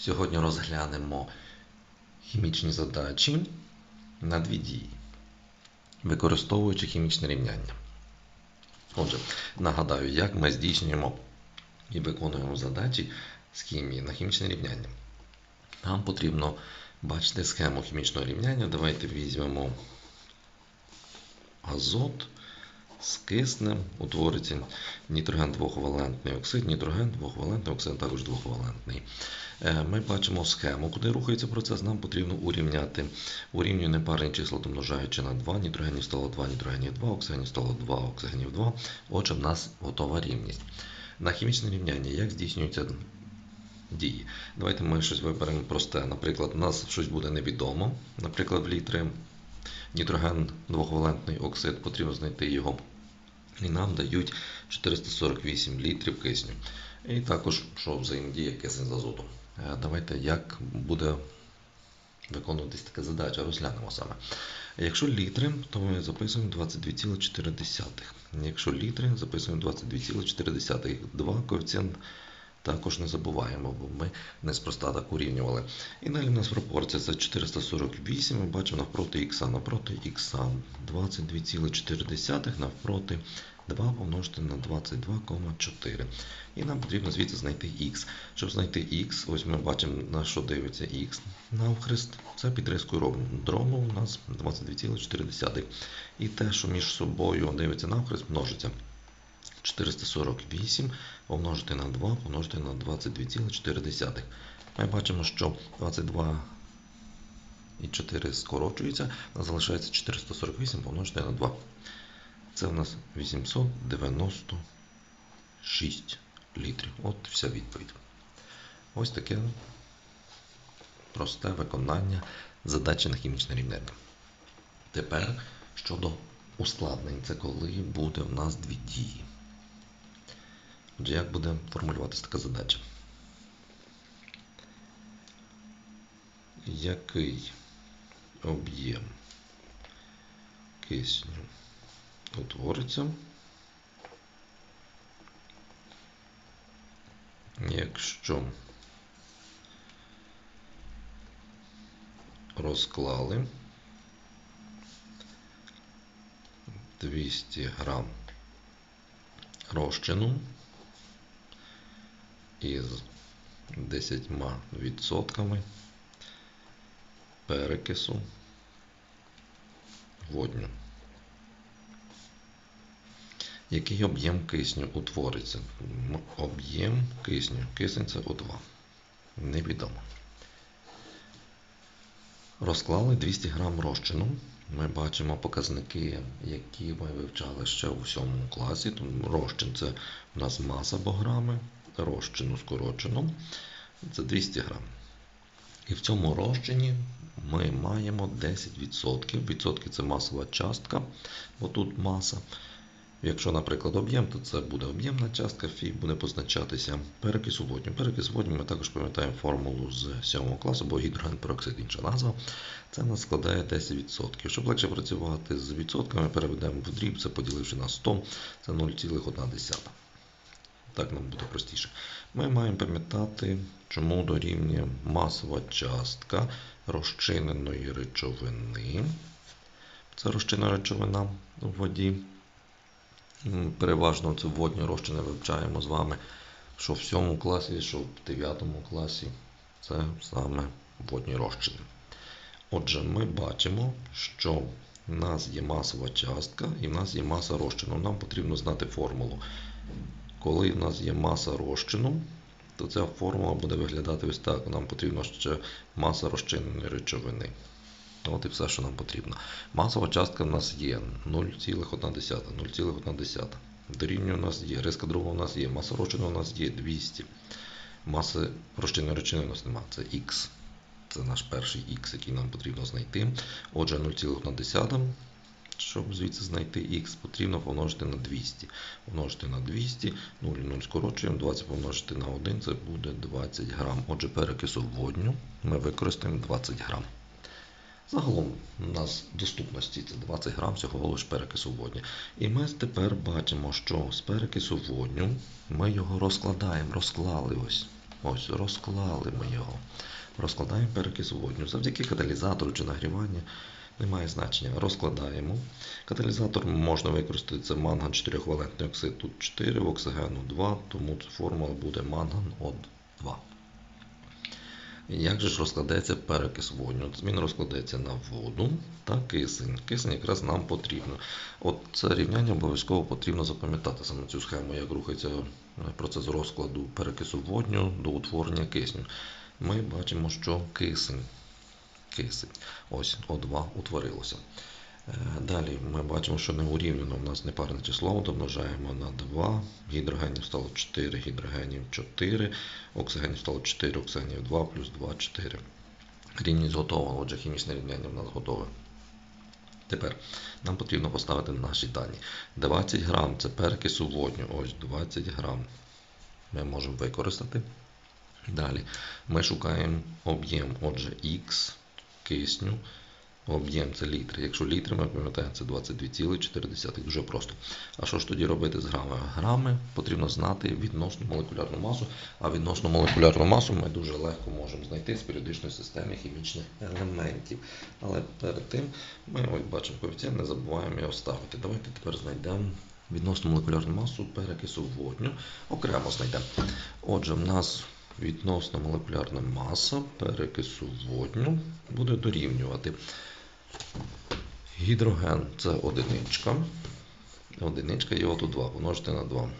Сьогодні розглянемо хімічні задачі на дві дії, використовуючи хімічне рівняння. Отже, нагадаю, як ми здійснюємо і виконуємо задачі з хімії на хімічне рівняння. Нам потрібно бачити схему хімічного рівняння. Давайте візьмемо азот з утвориться нітроген двохвалентний оксид, нітроген двохвалентний оксид також двохвалентний. Е, Ми бачимо схему, куди рухається процес. Нам потрібно урівняти. Урівнює непарні числа, домножаючи на 2, нітрогенів стало 2, нітрогенів 2, оксигенів стало 2, оксигенів 2. Отже, в нас готова рівність. На хімічне рівняння як здійснюється дії? Давайте ми щось виберемо просте. Наприклад, у нас щось буде невідомо. Наприклад, в літри нітроген двохвалентний оксид, потрібно знайти його. І нам дають 448 літрів кисню. І також, що взаємодія кисень з азотом. Е, Давайте як буде виконуватись така задача, розглянемо саме. Якщо літри, то ми записуємо 22,4. Якщо літри, записуємо 22,4. 2 коефіцієнт також не забуваємо, бо ми неспроста так урівнювали. І далі в нас пропорція це 448, ми бачимо навпроти х, навпроти х 22,4 навпроти 2 помножити на 22,4. І нам потрібно звідси знайти х. Щоб знайти х, ось ми бачимо, на що дивиться х навхрест. Це під рискою робимо. Дробу у нас 22,4. І те, що між собою дивиться навхрест, множиться. 448 помножити на 2 помножити на 22,4. Ми бачимо, що 22 і 4 скорочується, нас залишається 448 помножити на 2. Це у нас 896 літрів. От вся відповідь. Ось таке просте виконання задачі на хімічне рівняння. Тепер щодо ускладнень, це коли буде в нас дві дії. Отже, як буде формулюватися така задача? Який об'єм кисню утвориться, якщо розклали 200 грам розчину із 10% перекису водню. Який об'єм кисню утвориться? Об'єм кисню. Кисень це О2. Невідомо. Розклали 200 грам розчину. Ми бачимо показники, які ми вивчали ще у 7 класі. Розчин це у нас маса по грами, розчину скорочено. Це 200 грам. І в цьому розчині ми маємо 10%. Відсотки це масова частка, бо тут маса. Якщо, наприклад, об'єм, то це буде об'ємна частка, фі буде позначатися перекису водню. Перекис водню ми також пам'ятаємо формулу з 7 класу, бо гідрогенпероксид інша назва. Це нас складає 10%. Щоб легше працювати з відсотками, переведемо в дріб, це поділивши на 100, це 0,1. Так нам буде простіше. Ми маємо пам'ятати, чому дорівнює масова частка розчиненої речовини. Це розчинна речовина у воді. Переважно це водні розчини вивчаємо з вами, що в 7 класі, що в 9 класі. Це саме водні розчини. Отже, ми бачимо, що в нас є масова частка і в нас є маса розчину. Нам потрібно знати формулу. Коли в нас є маса розчину, то ця формула буде виглядати ось так. Нам потрібно ще маса розчиненої речовини. От і все, що нам потрібно. Масова частка в нас є 0,1. 0,1. Дорівнює у нас є. Риска друга у нас є. Маса розчину у нас є 200. Маси розчинної речовини у нас немає. Це Х. Це наш перший Х, який нам потрібно знайти. Отже, 0,1. Щоб звідси знайти х, потрібно помножити на 200. Помножити на 200, 0 і 0 скорочуємо, 20 помножити на 1 це буде 20 грам. Отже, перекису водню ми використаємо 20 грам. Загалом у нас доступності це 20 грам всього лиш перекису водню. І ми тепер бачимо, що з перекису водню ми його розкладаємо, розклали ось. Ось, розклали ми його. Розкладаємо перекис водню. Завдяки каталізатору чи нагріванню немає значення. Розкладаємо. Каталізатор можна використати це манган 4-валентний оксид. Тут 4, оксигену 2, тому формула буде манган от 2. Як же ж розкладається перекис водню? Він розкладається на воду та кисень. Кисень якраз нам потрібно. От це рівняння обов'язково потрібно запам'ятати саме цю схему, як рухається е, процес розкладу перекису водню до утворення кисню. Ми бачимо, що кисень. Кисень. Ось О2 утворилося. Е, Далі ми бачимо, що не урівняно у нас непарне число, домножаємо на 2, гідрогенів стало 4, гідрогенів 4, оксигенів стало 4, оксигенів 2, плюс 2, 4. Рівність готова, отже, хімічне рівняння в нас готове. Тепер нам потрібно поставити наші дані. 20 грам це перекису водню, ось 20 грам. Ми можемо використати. Далі ми шукаємо об'єм, отже, Х кисню. Об'єм це літри. Якщо літри, ми пам'ятаємо, це 22,4. Дуже просто. А що ж тоді робити з грамами? Грами потрібно знати відносну молекулярну масу, а відносну молекулярну масу ми дуже легко можемо знайти з періодичної системи хімічних елементів. Але перед тим ми ось бачимо коефіцієнт, не забуваємо його ставити. Давайте тепер знайдемо відносну молекулярну масу перекису водню. Окремо знайдемо. Отже, в нас відносна молекулярна маса перекису водню буде дорівнювати. Гідроген це одиничка. Одиничка і отут 2 помножити на 2.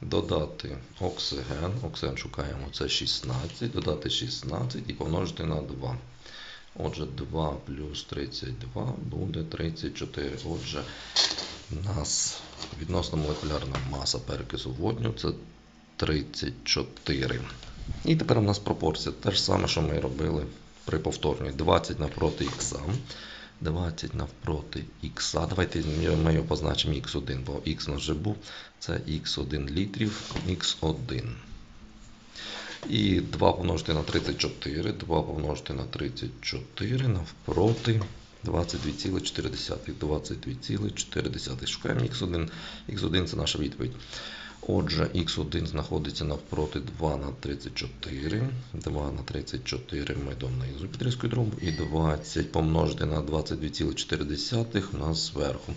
Додати оксиген. Оксиген шукаємо це 16. Додати 16 і помножити на 2. Отже, 2 плюс 32 буде 34. Отже, у нас відносно молекулярна маса перекису водню це 34. І тепер у нас пропорція. Те ж саме, що ми робили при повторній. 20 навпроти х. 20 навпроти х. Давайте ми його позначимо х1, бо х у нас вже був. Це х1 літрів, х1. І 2 помножити на 34, 2 помножити на 34 навпроти 22,4. 22,4. Шукаємо х1. х1 це наша відповідь. Отже, х1 знаходиться навпроти 2 на 34. 2 на 34 ми донизу підрізкою дробу. І 20 помножити на 22,4 у нас зверху.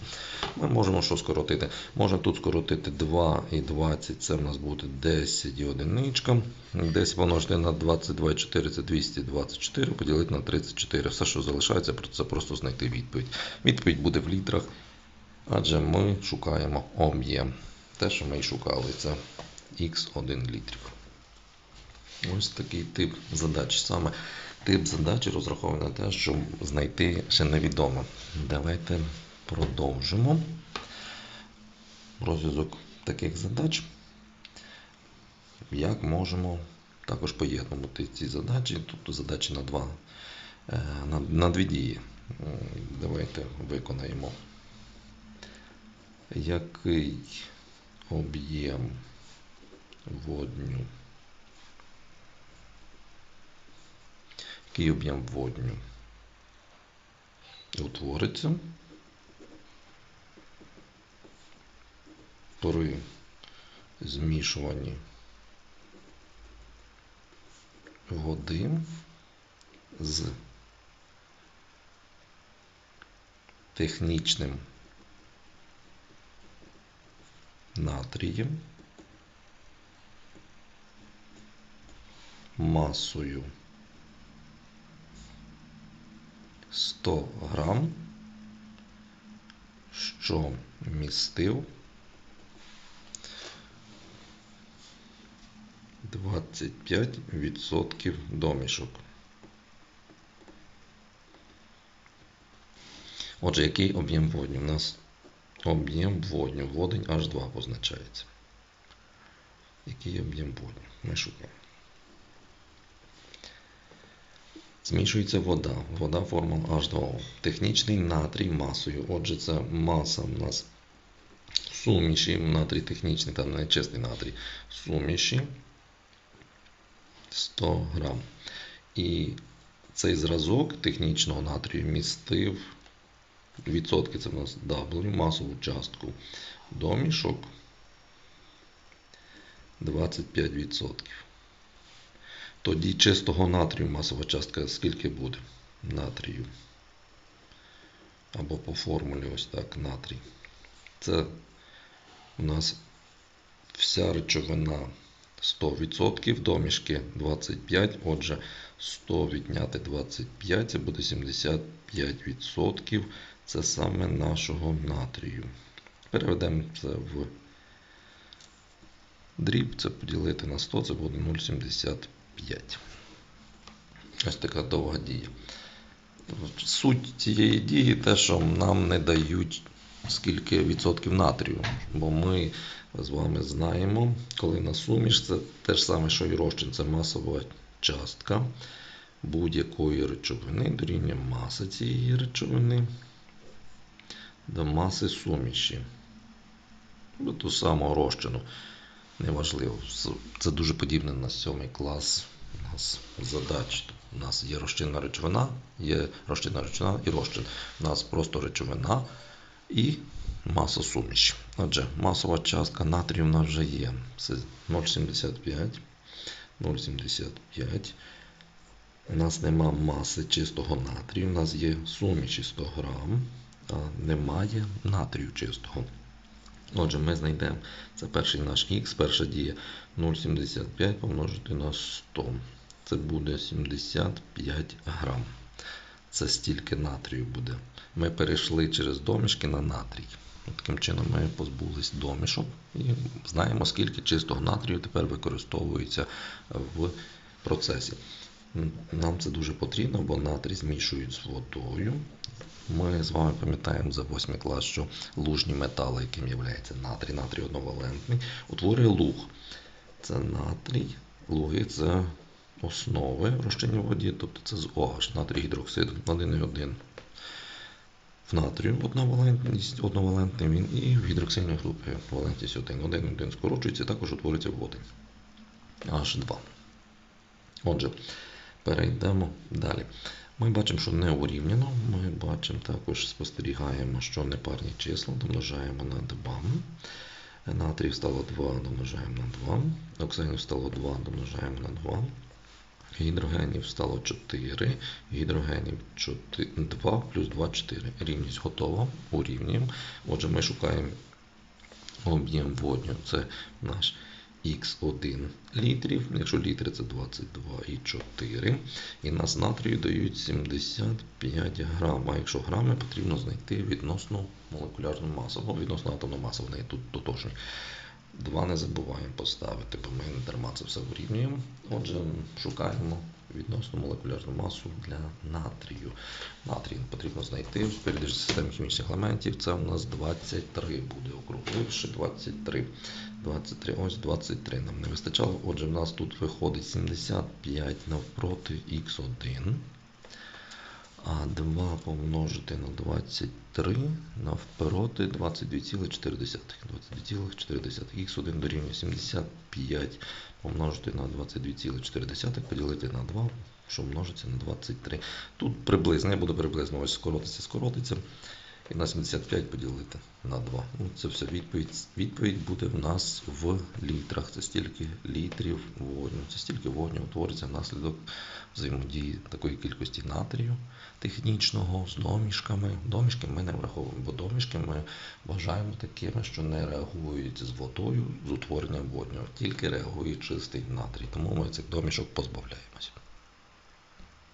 Ми можемо що скоротити? Можемо тут скоротити 2 і 20, це в нас буде 10 і одиничка. 10 помножити на 22,4 це 224, поділити на 34. Все, що залишається, це просто знайти відповідь. Відповідь буде в літрах, адже ми шукаємо об'єм. Те, що ми і шукали, це Х1 літрів. Ось такий тип задач. Саме тип задачі розрахований на те, щоб знайти ще невідоме. Давайте продовжимо розв'язок таких задач. Як можемо також поєднувати ці задачі, тобто задачі на, два, на, на дві дії. Давайте виконаємо. Який об'єм водню. Який об'єм водню утвориться при змішуванні води з технічним натрієм масою 100 грам, що містив 25% домішок. Отже, який об'єм водню? У нас об'єм водню. Водень H2 позначається. Який об'єм водню? Ми шукаємо. Змішується вода. Вода формула H2O. Технічний натрій масою. Отже, це маса у нас суміші, натрій технічний, там не чистий натрій. Суміші 100 грам. І цей зразок технічного натрію містив відсотки, це в нас W, масову частку домішок 25%. Тоді чистого натрію масова частка скільки буде? Натрію. Або по формулі ось так натрій. Це у нас вся речовина 100%, домішки 25, отже 100 відняти 25, це буде 75%. Це саме нашого натрію. Переведемо це в дріб, це поділити на 100, це буде 0,75. Ось така довга дія. Суть цієї дії те, що нам не дають скільки відсотків натрію. Бо ми з вами знаємо, коли на суміш, це те ж саме, що і розчин, це масова частка будь-якої речовини дорівнює маси цієї речовини до маси суміші. До ту самого розчину. Неважливо. Це дуже подібне на сьомий клас у нас задач. У нас є розчинна речовина, є розчинна речовина і розчин. У нас просто речовина і маса суміші. Отже, масова частка натрію в нас вже є. Це 0,75. 0,75. У нас нема маси чистого натрію, у нас є суміші 100 грам, немає натрію чистого. Отже, ми знайдемо, це перший наш х, перша дія 0,75 помножити на 100. Це буде 75 грам. Це стільки натрію буде. Ми перейшли через домішки на натрій. Таким чином ми позбулись домішок і знаємо, скільки чистого натрію тепер використовується в процесі. Нам це дуже потрібно, бо натрій змішують з водою. Ми з вами пам'ятаємо за 8 клас, що лужні метали, яким є натрій, натрій одновалентний, утворює луг. Це натрій, луги це основи в в воді, тобто це з OH, натрій гідроксид 1,1. В натрію одновалентність, одновалентний він і в гідроксильній групі валентність 1. 1, 1 скорочується, також утворюється води. H2. Отже, перейдемо далі. Ми бачимо, що не урівняно. Ми бачимо також спостерігаємо, що непарні числа домножаємо на 2. Натрію стало 2, домножаємо на 2. Оксанів стало 2, домножаємо на 2. Гідрогенів стало 4. Гідрогенів 4, 2 плюс 2 4. Рівність готова. Урівнюємо. Отже, ми шукаємо об'єм водню. Це наш х1 літрів. Якщо літри це 22,4. І нас натрію дають 75 грам. А якщо грами, потрібно знайти відносну молекулярну масу. Або відносно атомну масу, в неї тут дотожні. Два не забуваємо поставити, бо ми не дарма це все вирівнюємо. Отже, шукаємо відносну молекулярну масу для натрію. Натрій потрібно знайти в періоді системи хімічних елементів. Це у нас 23 буде округливши 23. 23, ось 23 нам не вистачало. Отже, в нас тут виходить 75 навпроти х1. А 2 помножити на 23 навпроти 22,4. 22,4. Х1 дорівнює 75 помножити на 22,4 поділити на 2, що множиться на 23. Тут приблизно, не буде приблизно, ось скоротиться, скоротиться. І на 75 поділити на 2. Ну, Це все відповідь. Відповідь буде в нас в літрах. Це стільки літрів водню. Це стільки водню утвориться внаслідок взаємодії такої кількості натрію технічного з домішками. Домішки ми не враховуємо, бо домішки ми вважаємо такими, що не реагують з водою з утворенням водню, тільки реагує чистий натрій. Тому ми цих домішок позбавляємося.